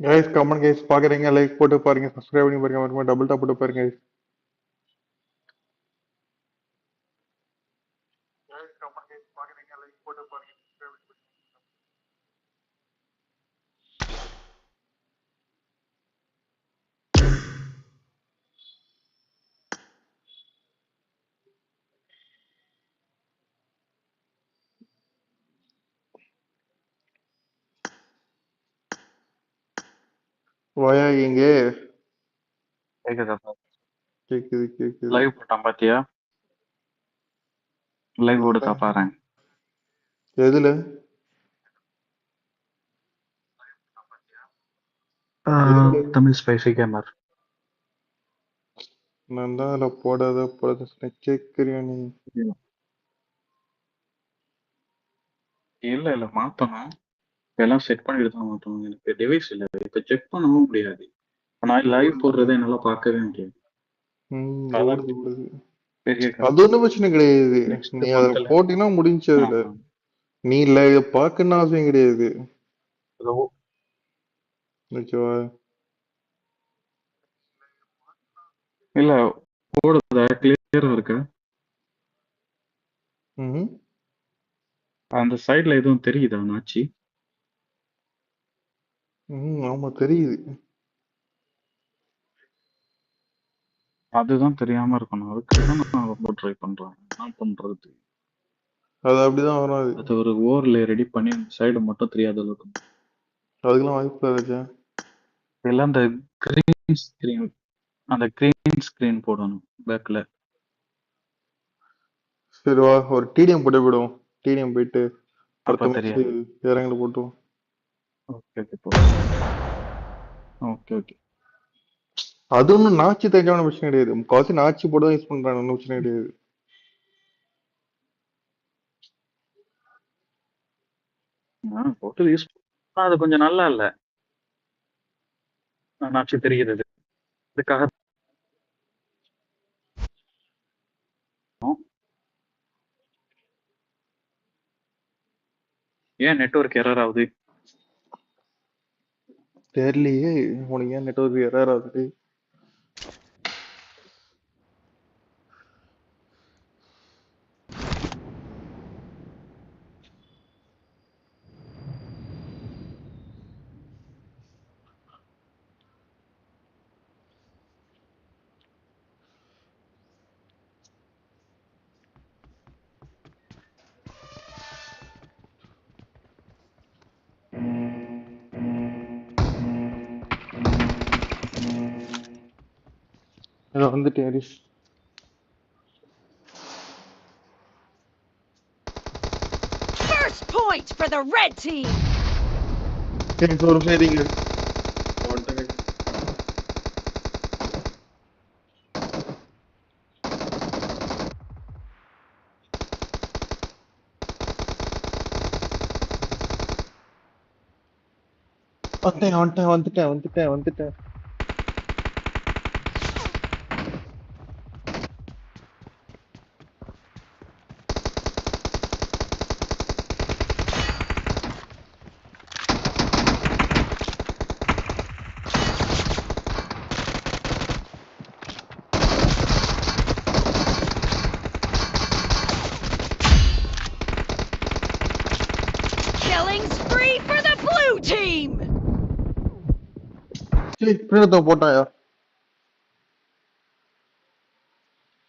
Guys comment guys பாக்குறீங்க? Like போட்டு பாருங்க. சப்ஸ்கிரைப் பண்ணி பாருங்க. அப்புறமா டபுள் டாப் போட்டு பாருங்க guys. Guys, comment guys, பாக்குறீங்க, like போட்டு பாருங்க, subscribe பண்ணி பாருங்க. வாயா இங்க. கேக்குதா கேக்குது கேக்குது. லைவ் போட்டான் பாத்தியா? லைவ் கொடுத்தா பாரு எதுல? தமிழ் ஸ்பைசி கேமர் நான் தான் அதுல போடாத போடாத கேக்குறியா நீ? இல்ல இல்ல மாத்தணும். எல்லாம் செட் பண்ணிட்டு தான் மாத்தணும் எனக்கு டிவைஸ் இல்ல. இப்ப செக் பண்ணவும் முடியாது. நான் லைவ் போடுறதை என்னால பார்க்கவே முடியாது. அது ஒண்ணும் பிரச்சனை கிடையாது. நீ அதுல month ல. போட்டீங்கன்னா முடிஞ்சு அதுல ஆமா. நீ இல்ல இத பாக்கணும்னு அவசியம் கிடையாது. அது ஓகேவா? இல்ல ஓடுதா? கிளியரா இருக்கா? அந்த சைடுல எதுவும் தெரியுதா நாச்சி? ம் ஆமா தெரியுது. அதுதான் தெரியாம இருக்கணும். அதுக்கு தான் நான் ரொம்ப ட்ரை பண்றேன். என்ன பண்றது? அது அப்படிதான் வரும் அது. அது ஒரு ஓவர்லே ரெடி பண்ணி அந்த சைடு மட்டும் தெரியாத அளவுக்கு. அதுக்கெல்லாம் வாய்ப்பு இல்ல ராஜா. இல்ல அந்த கிரீன் ஸ்கிரீன் அந்த கிரீன் ஸ்கிரீன் போடணும் பேக்ல சரி வா ஒரு டிடிஎம் போட்டு போயிடுவோம். டிடிஎம் போயிட்டு அப்ப அடுத்த தெரியாது. மேட்ச் இறங்கல போட்டுவோம் ஓகே ஓகே ஓகே ஓகே அது ஒன்றும் நாச்சி தெரிஞ்சவன பிரச்சனை கிடையாது. முக்கால்வாசி நாச்சி போட்டு தான் யூஸ் பண்றாங்க ஒன்றும் பிரச்சனை கிடையாது. போட்டு யூஸ் அது கொஞ்சம் நல்லா இல்ல. நாச்சு தெரிகிறது இதுக்காக ஏன் நெட்வொர்க் எரர் ஆகுது? தெரியலையே உனக்கு ஏன் நெட்ஒர்க் எரர் ஆகுது? இதோ வந்துட்டேன் Harish. First point for the red team. எனக்கு ஒரு சரிங்க வந்துட்டேன் வந்துட்டேன் வந்துட்டேன் வந்துட்டேன். சரி பின்னாடி போட்டாயா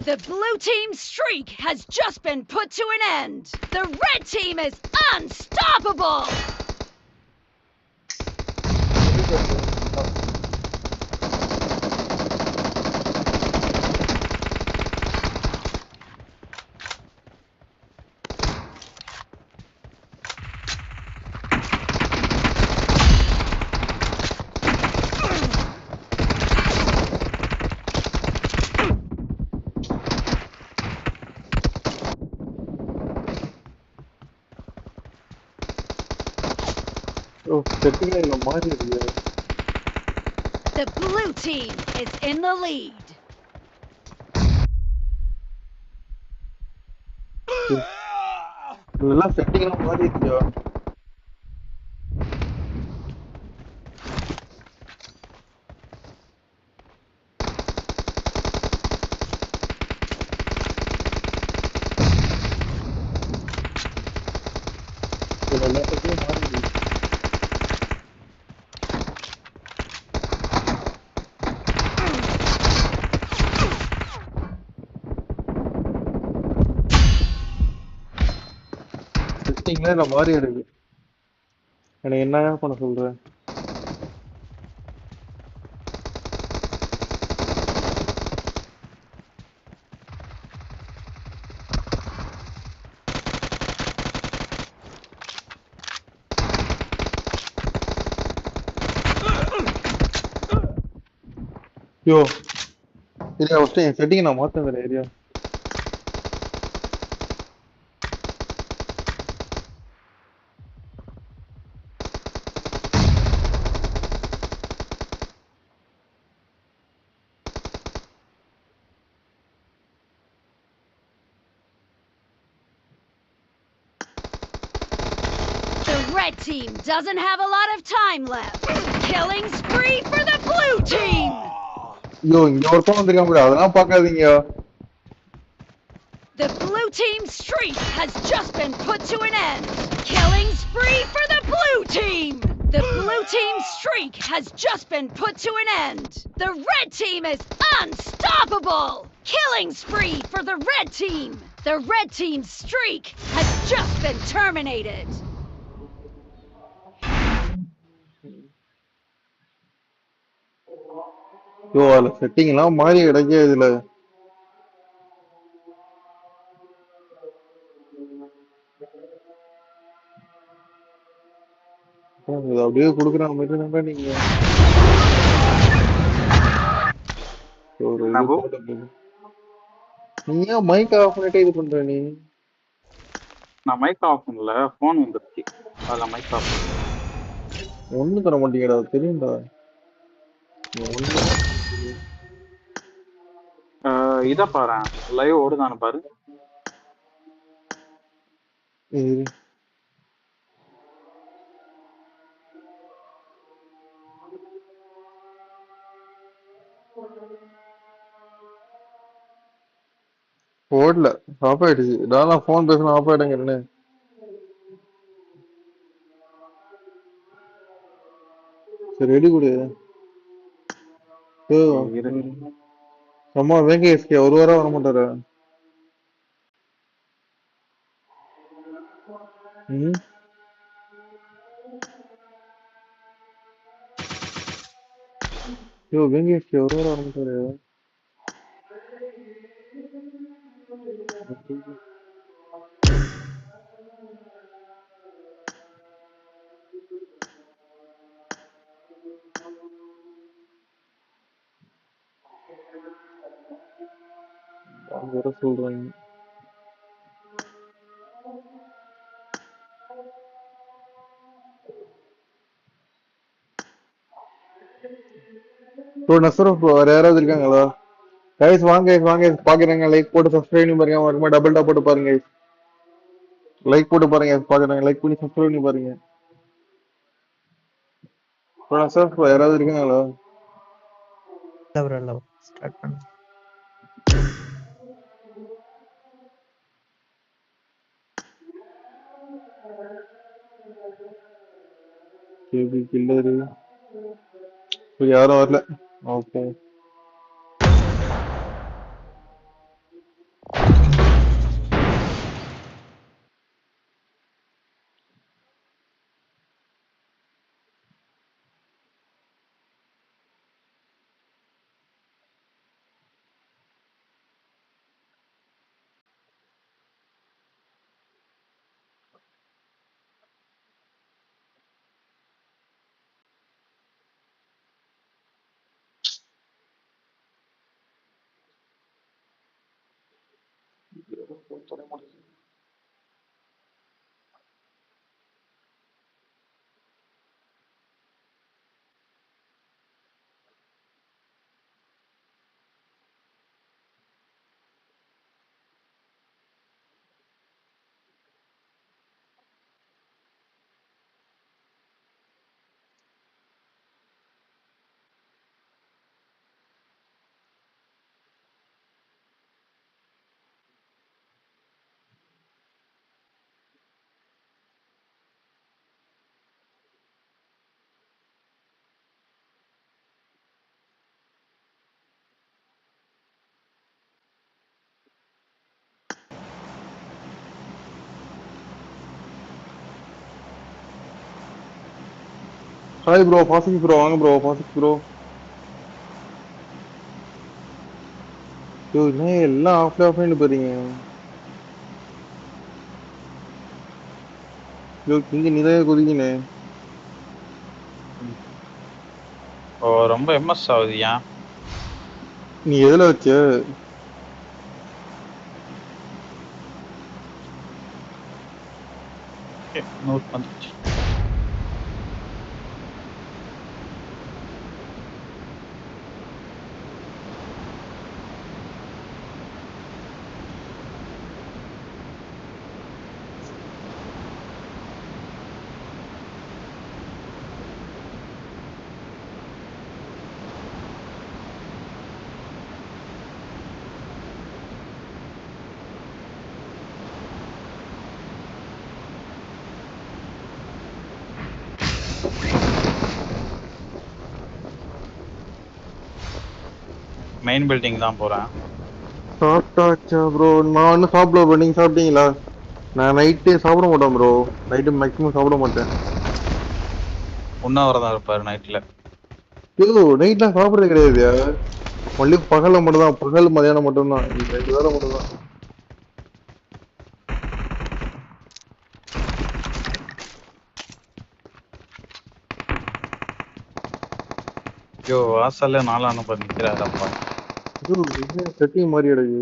The blue team's streak has just been put to an end. The red team is unstoppable. ஓ செட்டிங்ல இந்த மாதிரி இருக்கு The blue team is in the lead. இதெல்லாம் செட்டிங்லாம் மாறி இருக்கியா செட்டிங்ல இந்த மாதிரி இருக்கு எனக்கு என்னங்க பண்ண சொல்ற? யோ. இல்லையா ஃபஸ்ட்டு என் செட்டிங் நான் மாத்தேன் area red team doesn't have a lot of time left. Killing spree for the blue team! ஐயோ இங்க ஒருத்தன் வந்திருக்கான் கூட அதெல்லாம் பார்க்காதீங்க The blue team streak has just been put to an end. Killing spree for the blue team! The blue team streak has just been put to an end. The red team is unstoppable! Killing spree for the red team! The red team's streak has just been terminated. யோ அதுல setting எல்லாம் மாறி கிடக்கு இதுல. இது அப்படியே குடுக்குற மாதிரி தான்டா நீங்க. ஒரு நீ ஏன் மைக் ஆஃப் பண்ணிட்டே இது பண்ற நீ? நான் மைக் ஆஃப் பண்ணல ஃபோன் வந்துருச்சு. அதில் மைக் ஆஃப் ஒண்ணு தர மாட்டீங்கடா தெரியும்டா. ஒண்ணு இதை பாரு லைவ் ஓடுதானு பாரு. ஓடல ஆஃப் ஆயிடுச்சு. நான் ஃபோன் பேசணும் ஆஃப் ஆயிடுங்க என்ன சரி ரெடி கொடு. ஓ வேங்க எஸ்கே ஒரு வாரம் வர மாட்டாரு? ம்? யோ எஸ்கே ஒரு வாரம் வர மாட்டாரு. வர சொல்றாங்க. ப்ரோ நசரப் ப்ரோ வேற யாராவது இருக்காங்களா? கைஸ் வாங்க வாங்க. பாக்குறாங்க. லைக் போட்டு சப்ஸ்கிரைப் பாருங்க. மறக்காம டபுள் டாப் போட்டு பாருங்க லைக் போட்டு பாருங்க பாக்குறாங்க லைக் பண்ணி சப்ஸ்கிரைப் பண்ணி பாருங்க. ப்ரோ நசரப் ப்ரோ யாராவது இருக்காங்களா? இல்ல ப்ரோ இல்ல ஸ்டார்ட் பண்ணு. ലഭിക്കില്ല ഒരു യാതൊരു ഓർല okay. るほど、れも理 hi bro basic bro வாங்க ப்ரோ பாசிக் ப்ரோ ஐயோ என்ன எல்லாம் ஆஃப்ல ஆஃப்லைன் போறீங்க ஐயோ இங்க நிறைய குதிக்கினே ஓ ரொம்ப எம்எஸ் ஆகுது ஏன் நீ எதுல வச்ச நோட் வந்துச்சு மெயின் பில்டிங் தான் போறேன். சாப்பிட்டாச்சா ப்ரோ நான் சாப்பிடல ப்ரோ நீங்க சாப்பிட்டீங்களா? நான் நைட்டு சாப்பிட மாட்டேன் ப்ரோ நைட்டு மேக்ஸிமம் சாப்பிட மாட்டேன். உண்ணாவிரதம் இருப்பாரு நைட்ல ஐயோ நைட்லாம் சாப்பிட்றது கிடையாதுயா ஒன்லி பகல்ல மட்டும் தான் பகல் மதியானம் மட்டும் தான் ரெண்டு வேலை மட்டும் தான் ஐயோ வாசல்ல நாலாம் நம்பர் நிக்கிறாரப்பா ஐயோ என்ன செட்டிங் மாதிரி அடகு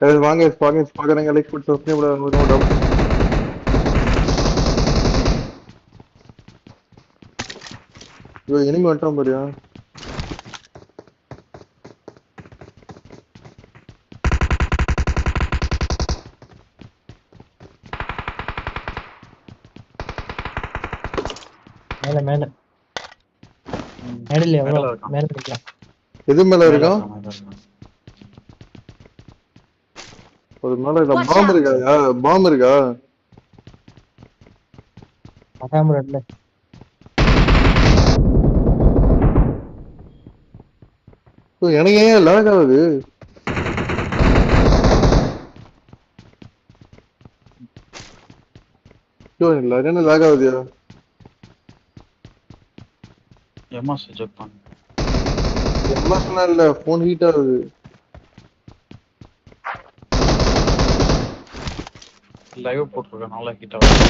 Guys, வாங்க guys, வாங்க guys, பாக்குறேங்க லைக் போட்டு சப்ஸ்கிரைப் பண்ணுங்க ஐயோ இனிமே வந்துட்டான் பாரியா மேல மேல. மேடல எவ்வளவு மேல இருக்கான். எது மேல இருக்கான் இருக்கான். ஒரு மேல Watch பாம்பு. இருக்கா? பாம்பு இருக்கா? அதான் ரெட்ல எனக்கு ஏன் லேக் ஆகுது? ஐயோ எனக்கு நிறைய லேக் ஆகுதுயா எம்எஸ் செக் பண்ணு. எம்எஸ்லாம் இல்ல போன் ஹீட் ஆகுது. லைவ் போட்டிருக்கேன் நல்லா ஹிட் ஆகும்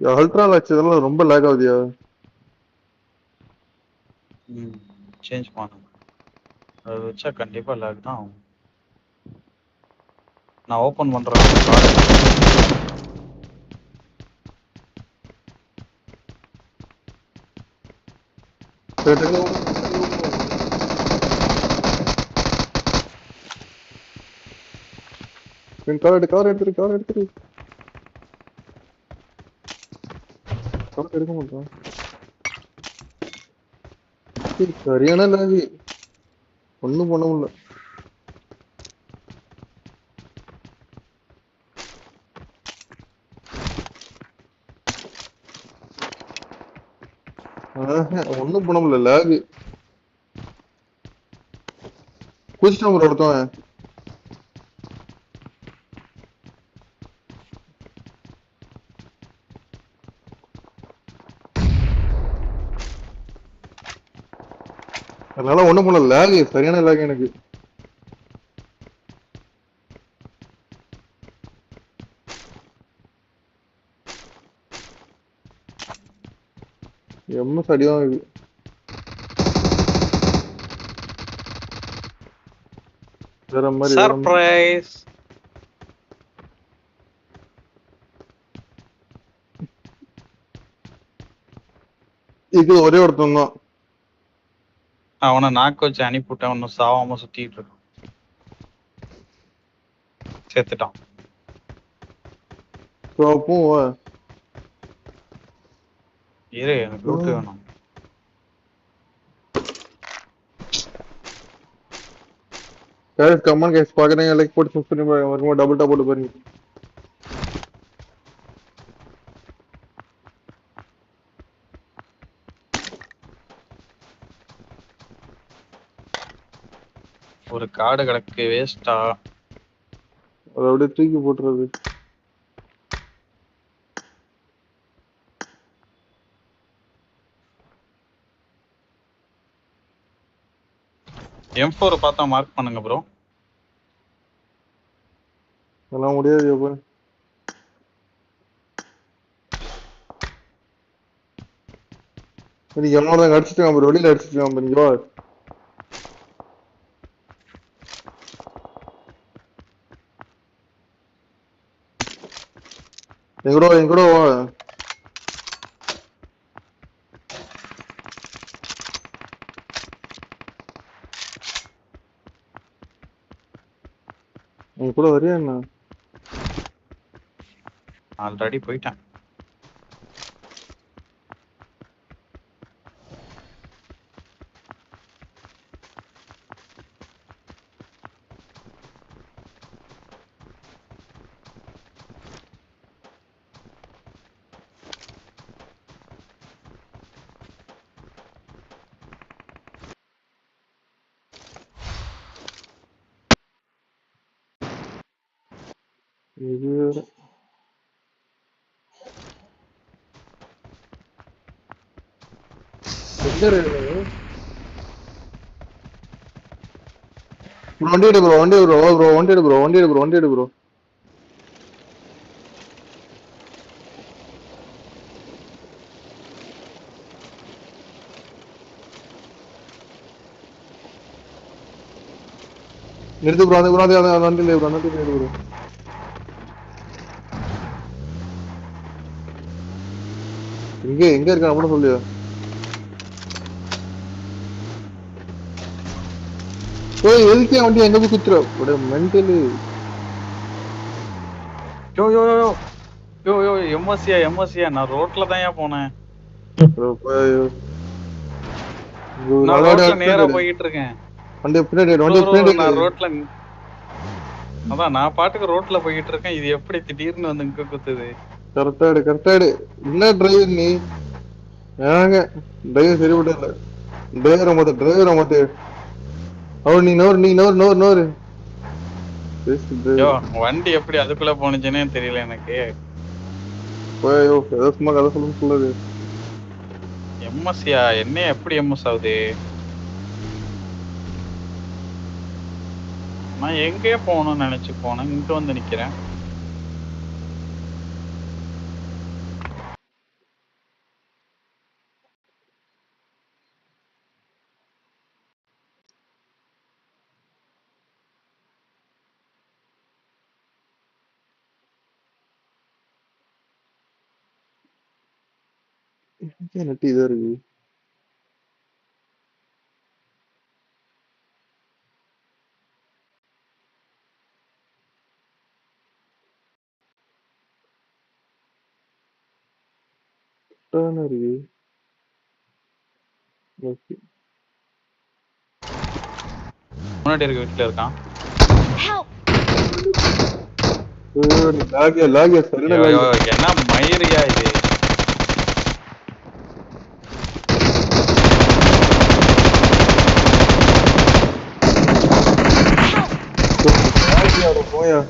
அல்ட்ரா வச்சதெல்லாம் ரொம்ப லேக் ஆகுதுயா? சேஞ்ச் பண்ணு அது வச்சா கண்டிப்பா லேக் தான் ஆகும். நான் ஓபன் பண்றேன். கார் எடுத்துரு கார் எடுத்துரு. கார் எடுக்க மாட்டான் சரியான லாகு ஒண்ணும் பண்ண முடியல ஆஹா, ஒண்ணும் பண்ண முடியல லாகு குதிச்சிட்டான் ஒரு ஒருத்தவன் அதனால ஒண்ணும் பண்ணல. லேக் சரியான லேக் எனக்கு. எம்எஸ் அடிதான் இது. வேற மாதிரி வேற மாதிரி. சர்ப்ரைஸ் இது ஒரே ஒருத்தன் தான். அவனை நாக்கு வச்சு அனுப்பிவிட்டேன். ஒன்னும் சாவாம சுத்திட்டு இருக்கான். செத்துட்டான். இரு எனக்கு லூட்டு வேணும். கைஸ் கம்மன் கைஸ் பாக்குறீங்க லைக் போட்டு சப்ஸ்கிரைப் பண்ணுங்க. டபுள் டாப் போட்டு பாருங்க. ஒரு காடு கிடக்கு வேஸ்டா அதை அப்படியே தூக்கி போட்டுறது. எம் ஃபோர் பார்த்தா மார்க் பண்ணுங்க ப்ரோ அதெல்லாம் முடியாது எப்ப சரி எவ்வளோ தான் அடிச்சிட்டு வெளியில அடிச்சிட்டு ப்ரோ நீங்க வா எங்கடோ எங்கடோ வா உன் கூட வரியா என்ன ஆல்ரெடி போயிட்டேன் இது வேற. ப்ரோ வண்டி எடு ப்ரோ வண்டி ப்ரோ ப்ரோ வண்டி எடு ப்ரோ வண்டி எடு ப்ரோ வண்டி எடு ப்ரோ நிறுத்து ப்ரோ அந்த ப்ரோ அந்த வண்டி இல்லை ப்ரோ அந்த வண்டி ப்ரோ எங்க எங்க இருக்கான் கூட சொல்லியா? ஏய் எதுக்கு வண்டி எங்க போய் குத்துற? ஒரு மென்டலி யோ யோ யோ யோ. யோ எம்எஸ்சியா எம்எஸ்சியா? நான் ரோட்ல தான் போனேன். நான் ரோட்ல நேரா போயிட்டு இருக்கேன் வண்டி பின்னாடி எடு, Bro, வண்டி bro, பின்னாடி நான். ரோட்ல அதான் நான் பாட்டுக்கு ரோட்ல போயிட்டு இருக்கேன் இது எப்படி திடீர்னு வந்து இங்க குத்துது? கரெக்டா எடு கரெக்டா எடு என்ன டிரைவர் நீ? ஏங்க டிரைவர் சரிபட்டு இல்ல டிரைவரை மாத்த டிரைவரை மாத்து. அவர் நீ நோர் நீ நோர் நோர் நோர். வண்டி எப்படி அதுக்குள்ள போனுச்சுன்னே தெரியல எனக்கு. போயோ ஏதோ சும்மா கதை சொல்லுன்னு சொல்லுது. எம்எஸ்சியா? என்ன எப்படி எம்எஸ் ஆகுது? நான் எங்கேயோ போகணும்னு நினைச்சு போனேன். இங்க வந்து நிக்கிறேன். நெட்டி இதா இருக்கு கரெக்டான இருக்கு ஓகே முன்னாடி இருக்க வீட்டுல இருக்கான் Help! லாகியா லாகியா சரியான யோ, யோ, லாகியா என்ன மயிரியா இது போயா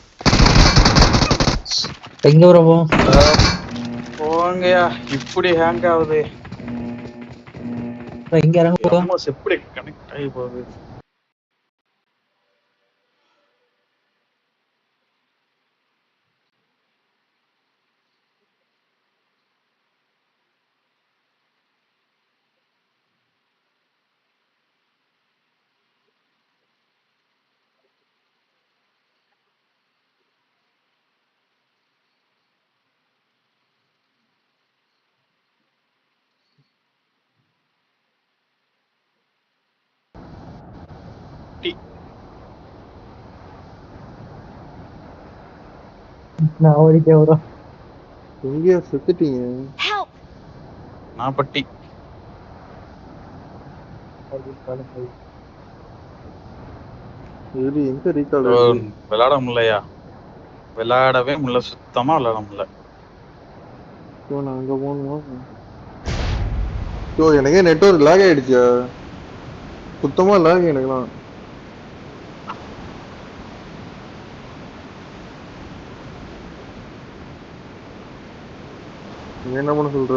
எங்க ப்ரோ போ? போங்கயா இப்படி ஹேங் ஆகுது. இங்க இறங்க போ. எம்எஸ் எப்படி கனெக்ட் ஆகி போகுது? நான் ஓடிட்டேன் ப்ரோ எங்கேயா செத்துட்டீங்க. Help! நான் பட்டி. இது எங்க ரீகால் விளையாட முடியலையா? விளையாடவே முடியல சுத்தமா விளையாட முடியல. நான் அங்க போகணுமா? ஐயோ எனக்கே நெட்வொர்க் லாக் ஆயிடுச்சு சுத்தமா லாக் எனக்குலாம் என்ன பண்ண சொல்ற?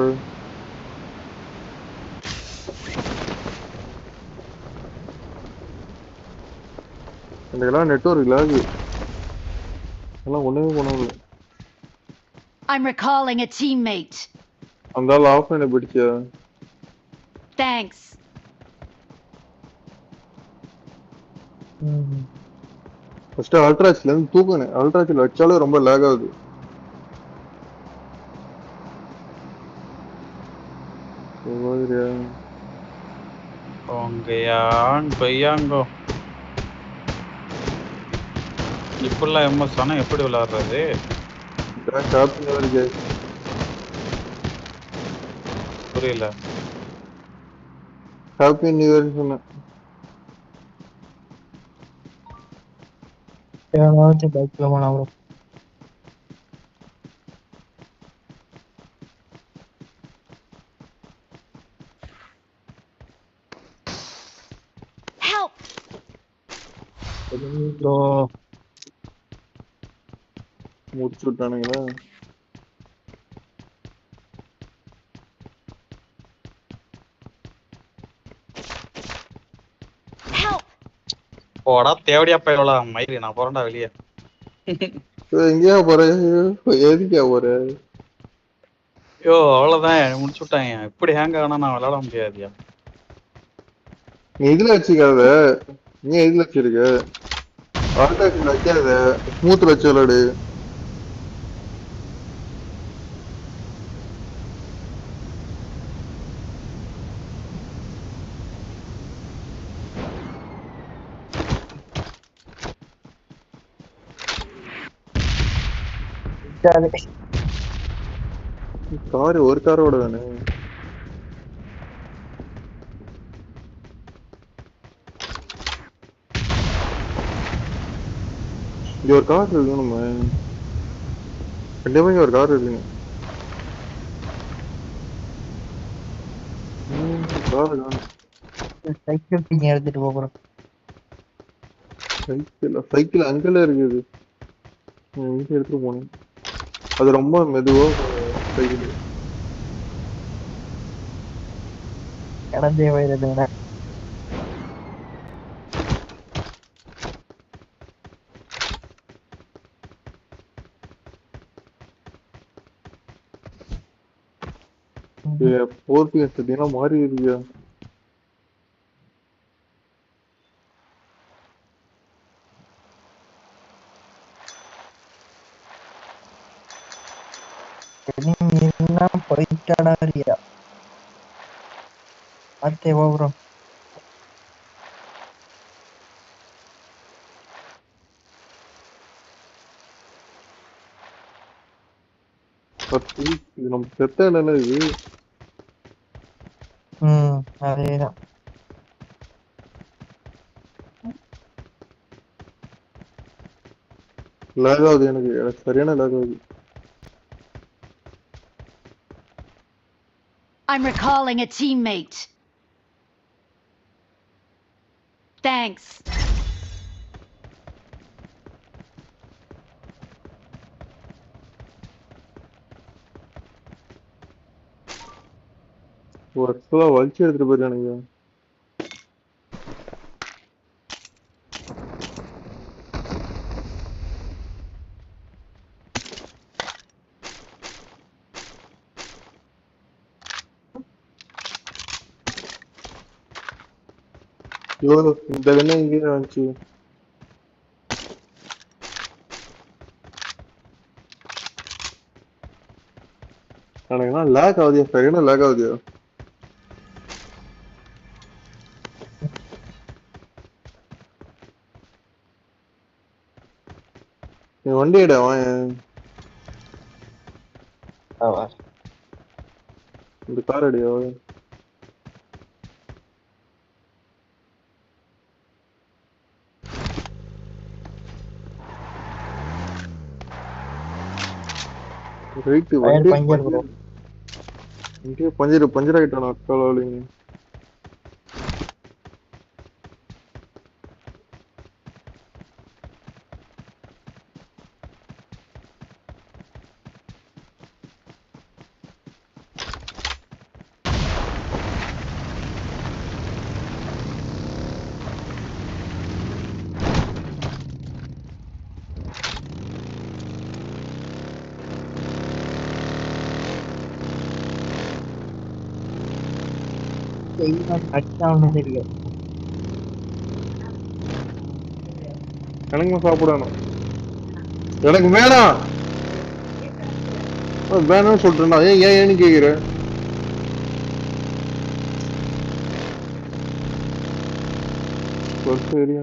எனக்கெல்லாம் நெட்வொர்க் லாக் எல்லாம் ஒண்ணுமே பண்ண முடியல. I'm recalling a teammate. அந்த ஆள் ஆஃப் பண்ண போயிடுச்சா Thanks. ஃபர்ஸ்ட் அல்ட்ராச்ல இருந்து தூக்குனேன். அல்ட்ராச்சில் வச்சாலும் ரொம்ப லேக் ஆகுது. மாதிரியா உங்கையான் கொய்யாங்கோ இப்படிலாம் எம்எஸ் ஆனா எப்படி விளையாடுறது? புரியல. ஹாப்பி நியூ இயர் சொன்னேன் ஏதாவது பைக்ல போனா ப்ரோ Help! ப்ரோ முடிச்சு விட்டானுங்களா! போடா தேவடியா போயிடலா மயிறு நான் போறேன்டா வெளியே. எங்கேயா போற? எதுக்கா போற? ஐயோ அவ்வளவுதான் முடிச்சு விட்டாங்க. இப்படி ஹேங் ஆனா நான் விளையாட முடியாதுயா நீ இதுல வச்சுக்காத நீ இதுல வச்சிருக்க? ஆல்டாக்ல வைக்காத ஸ்மூத்ல வச்சு விளையாடு கார் ஒரு காரோட தானே? இங்க ஒரு கார் இருக்கு நம்ம. கண்டிப்பா இங்க ஒரு கார் இருக்குங்க. கார் சைக்கிள் நீங்க எடுத்துட்டு போறோம். சைக்கிள் சைக்கிள் அங்கல இருக்குது. எங்க எடுத்துட்டு போனேன் அது ரொம்ப மெதுவா சைக்கிள் கடந்தே வயது போர்த்தி எடுத்தீங்கன்னா மாறி இருக்கியா போயிட்டாடா ரியா. அத்தே இது நம்ம செத்த இடம் இது ம் அதேதான் லேக் ஆகுது எனக்கு எனக்கு சரியான லேக் ஆகுது I'm recalling a teammate. Thanks. ஒரு இடத்துல வலிச்சு எடுத்துட்டு போயிருக்கானுங்க ஐயோ இந்த கண்ணு இங்கே வந்துச்சு எனக்குன்னா லேக் ஆகுதியா சரியான லேக் ஆகுதியா நீ வண்டி எடு அவன் இந்த கார் அடியோ ரைட்டு Tire வண்டி பஞ்சர் பஞ்சர் பஞ்சர் ஆயிட்டானா அக்காலிங்க அடிச்சான்னு தெரியும் எனக்கு சாப்பிடணும். எனக்கு வேணாம். அஹ் வேணாம்னு சொல்றேன்டா. ஏன் ஏன் ஏன்னு கேக்குற? சரியா